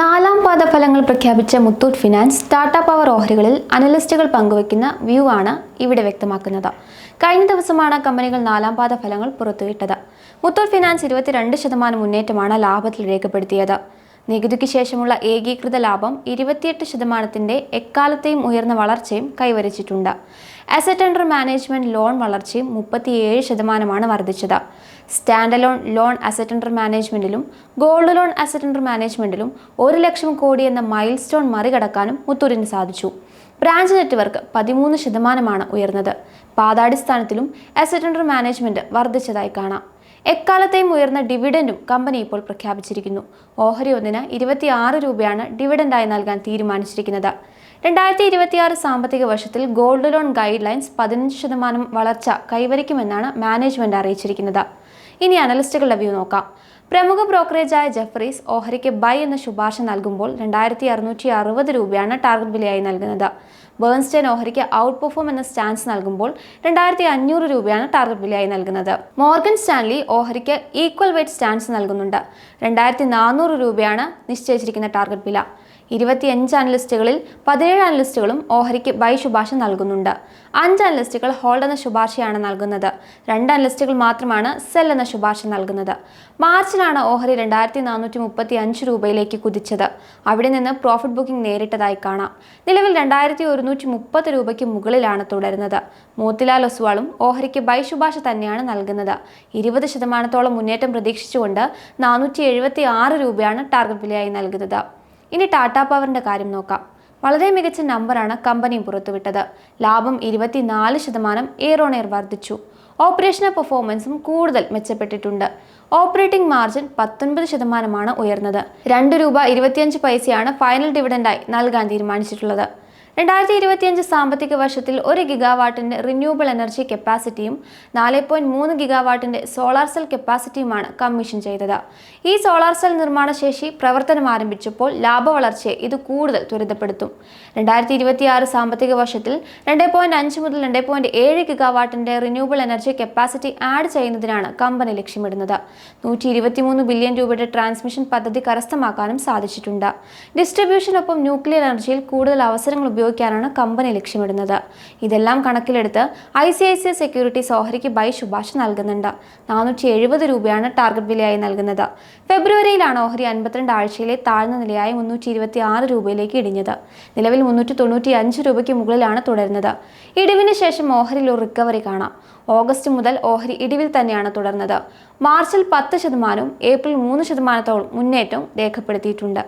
നാലാം പാദ ഫലങ്ങൾ പ്രഖ്യാപിച്ച മുത്തൂറ്റ് ഫിനാൻസ് ടാറ്റ പവർ ഓഹരികളിൽ അനലിസ്റ്റുകൾ പങ്കുവയ്ക്കുന്ന വ്യൂ ആണ് ഇവിടെ വ്യക്തമാക്കുന്നത്. കഴിഞ്ഞ ദിവസമാണ് കമ്പനികൾ നാലാം പാദ ഫലങ്ങൾ പുറത്തുവിട്ടത്. മുത്തൂറ്റ് ഫിനാൻസ് ഇരുപത്തിരണ്ട് ശതമാനം മുന്നേറ്റമാണ് ലാഭത്തിൽ രേഖപ്പെടുത്തിയത്. നികുതിക്ക് ശേഷമുള്ള ഏകീകൃത ലാഭം ഇരുപത്തിയെട്ട് ശതമാനത്തിന്റെ എക്കാലത്തെയും ഉയർന്ന വളർച്ചയും കൈവരിച്ചിട്ടുണ്ട്. അസറ്റ് അണ്ടർ മാനേജ്മെന്റ് ലോൺ വളർച്ചയും മുപ്പത്തിയേഴ് ശതമാനമാണ് വർദ്ധിച്ചത്. Standalone loan asset under മാനേജ്മെന്റിലും ഗോൾഡ് ലോൺ അസറ്റ് അണ്ടർ മാനേജ്മെന്റിലും ഒരു ലക്ഷം കോടി എന്ന മൈൽ സ്റ്റോൺ മറികടക്കാനും മുത്തൂരിന് സാധിച്ചു. ബ്രാഞ്ച് നെറ്റ്വർക്ക് പതിമൂന്ന് ശതമാനമാണ് ഉയർന്നത്. പാതാടിസ്ഥാനത്തിലും അസറ്റ് അണ്ടർ മാനേജ്മെന്റ് വർദ്ധിച്ചതായി കാണാം. എക്കാലത്തെയും ഉയർന്ന ഡിവിഡൻഡും കമ്പനി ഇപ്പോൾ പ്രഖ്യാപിച്ചിരിക്കുന്നു. ഓഹരി ഒന്നിന് ഇരുപത്തിയാറ് രൂപയാണ് ഡിവിഡൻഡായി നൽകാൻ തീരുമാനിച്ചിരിക്കുന്നത്. രണ്ടായിരത്തി ഇരുപത്തിയാറ് സാമ്പത്തിക വർഷത്തിൽ ഗോൾഡ് ലോൺ ഗൈഡ് ലൈൻസ് പതിനഞ്ച് ശതമാനം വളർച്ച കൈവരിക്കുമെന്നാണ് മാനേജ്മെന്റ് അറിയിച്ചിരിക്കുന്നത്. ഇനി അനലിസ്റ്റുകളുടെ വ്യൂ നോക്കാം. പ്രമുഖ ബ്രോക്കറേജായ ജഫ്രീസ് ഓഹരിക്ക് ബൈ എന്ന ശുപാർശ നൽകുമ്പോൾ രണ്ടായിരത്തി അറുന്നൂറ്റി അറുപത് രൂപയാണ് ടാർഗറ്റ് വിലയായി നൽകുന്നത്. ബേൺസ്റ്റൈൻ ഓഹരിക്ക് ഔട്ട് പെർഫോം എന്ന സ്റ്റാൻസ് നൽകുമ്പോൾ രണ്ടായിരത്തി അഞ്ഞൂറ് രൂപയാണ് ടാർഗറ്റ് വിലയായി നൽകുന്നത്. മോർഗൻ സ്റ്റാൻലി ഓഹരിക്ക് ഈക്വൽ വെയ്റ്റ് സ്റ്റാൻസ് നൽകുന്നുണ്ട്. രണ്ടായിരത്തി നാനൂറ് രൂപയാണ് നിശ്ചയിച്ചിരിക്കുന്ന ടാർഗറ്റ് വില. ഇരുപത്തിയഞ്ച് അനലിസ്റ്റുകളിൽ പതിനേഴ് അനലിസ്റ്റുകളും ഓഹരിക്ക് ബൈ ശുപാർശ നൽകുന്നുണ്ട്. അഞ്ച് അനലിസ്റ്റുകൾ ഹോൾഡ് എന്ന ശുപാർശയാണ് നൽകുന്നത്. രണ്ട് അനലിസ്റ്റുകൾ മാത്രമാണ് സെൽ എന്ന ശുപാർശ നൽകുന്നത്. മാർച്ചിലാണ് ഓഹരി രണ്ടായിരത്തി നാനൂറ്റി മുപ്പത്തി അഞ്ച് രൂപയിലേക്ക് കുതിച്ചത്. അവിടെ നിന്ന് പ്രോഫിറ്റ് ബുക്കിംഗ് നേരിട്ടതായി കാണാം. നിലവിൽ രണ്ടായിരത്തി ഒരുന്നൂറ്റി മുപ്പത് രൂപയ്ക്ക് മുകളിലാണ് തുടരുന്നത്. മോത്തിലാൽ ഒസ്വാളും ഓഹരിക്ക് ബൈ തന്നെയാണ് നൽകുന്നത്. ഇരുപത് ശതമാനത്തോളം മുന്നേറ്റം പ്രതീക്ഷിച്ചുകൊണ്ട് നാനൂറ്റി എഴുപത്തി ആറ് രൂപയാണ് ടാർഗറ്റ് വിലയായി നൽകുന്നത്. ഇനി ടാറ്റ പവറിന്റെ കാര്യം നോക്കാം. വളരെ മികച്ച നമ്പറാണ് കമ്പനി പുറത്തുവിട്ടത്. ലാഭം ഇരുപത്തിനാല് ശതമാനം എയർ വർദ്ധിച്ചു. ഓപ്പറേഷണൽ പെർഫോമൻസും കൂടുതൽ മെച്ചപ്പെട്ടിട്ടുണ്ട്. ഓപ്പറേറ്റിംഗ് മാർജിൻ പത്തൊൻപത് ശതമാനമാണ് ഉയർന്നത്. രണ്ട് രൂപ ഇരുപത്തിയഞ്ച് പൈസയാണ് ഫൈനൽ ഡിവിഡൻഡായി നൽകാൻ തീരുമാനിച്ചിട്ടുള്ളത്. രണ്ടായിരത്തി ഇരുപത്തിയഞ്ച് സാമ്പത്തിക വർഷത്തിൽ ഒരു ഗിഗാവാട്ടിന്റെ റിന്യൂവബിൾ എനർജി കപ്പാസിറ്റിയും നാല് പോയിന്റ് മൂന്ന് ഗിഗാവാട്ടിന്റെ സോളാർ സെൽ കപ്പാസിറ്റിയുമാണ് കമ്മീഷൻ ചെയ്തത്. ഈ സോളാർ സെൽ നിർമ്മാണ ശേഷി പ്രവർത്തനം ആരംഭിച്ചപ്പോൾ ലാഭവളർച്ചയെ ഇത് കൂടുതൽ ത്വരിതപ്പെടുത്തും. രണ്ടായിരത്തി ഇരുപത്തിയാറ് സാമ്പത്തിക വർഷത്തിൽ രണ്ട് പോയിന്റ് അഞ്ച് മുതൽ രണ്ട് പോയിന്റ് ഏഴ് ഗിഗാവാട്ടിന്റെ റിന്യൂവബിൾ എനർജി കപ്പാസിറ്റി ആഡ് ചെയ്യുന്നതിനാണ് കമ്പനി ലക്ഷ്യമിടുന്നത്. നൂറ്റി ഇരുപത്തിമൂന്ന് ബില്യൺ രൂപയുടെ ട്രാൻസ്മിഷൻ പദ്ധതി കരസ്ഥമാക്കാനും സാധിച്ചിട്ടുണ്ട്. ഡിസ്ട്രിബ്യൂഷനൊപ്പം ന്യൂക്ലിയർ എനർജിയിൽ കൂടുതൽ അവസരങ്ങൾ ഉപയോഗിക്കാനാണ് കമ്പനി ലക്ഷ്യമിടുന്നത്. ഇതെല്ലാം കണക്കിലെടുത്ത് I C I C I securities ഓഹരിക്ക് buy ശുപാർശ നൽകുന്നുണ്ട്. നാനൂറ്റി എഴുപത് രൂപയാണ് ടാർഗറ്റ് വിലയായി നൽകുന്നത്. ഫെബ്രുവരിയിലാണ് ഓഹരി അൻപത്തിരണ്ട് ആഴ്ചയിലെ താഴ്ന്ന നിലയായി മുന്നൂറ്റി ഇരുപത്തി ആറ് രൂപയിലേക്ക് ഇടിഞ്ഞത്. നിലവിൽ മുന്നൂറ്റി തൊണ്ണൂറ്റി അഞ്ച് രൂപയ്ക്ക് മുകളിലാണ് തുടരുന്നത്. ഇടിവിന് ശേഷം ഓഹരിയിൽ ഒരു റിക്കവറി കാണാം. ഓഗസ്റ്റ് മുതൽ ഓഹരി ഇടിവിൽ തന്നെയാണ് തുടർന്നത്. മാർച്ചിൽ പത്ത് ശതമാനവും ഏപ്രിൽ മൂന്ന് ശതമാനത്തോളം മുന്നേറ്റവും രേഖപ്പെടുത്തിയിട്ടുണ്ട്.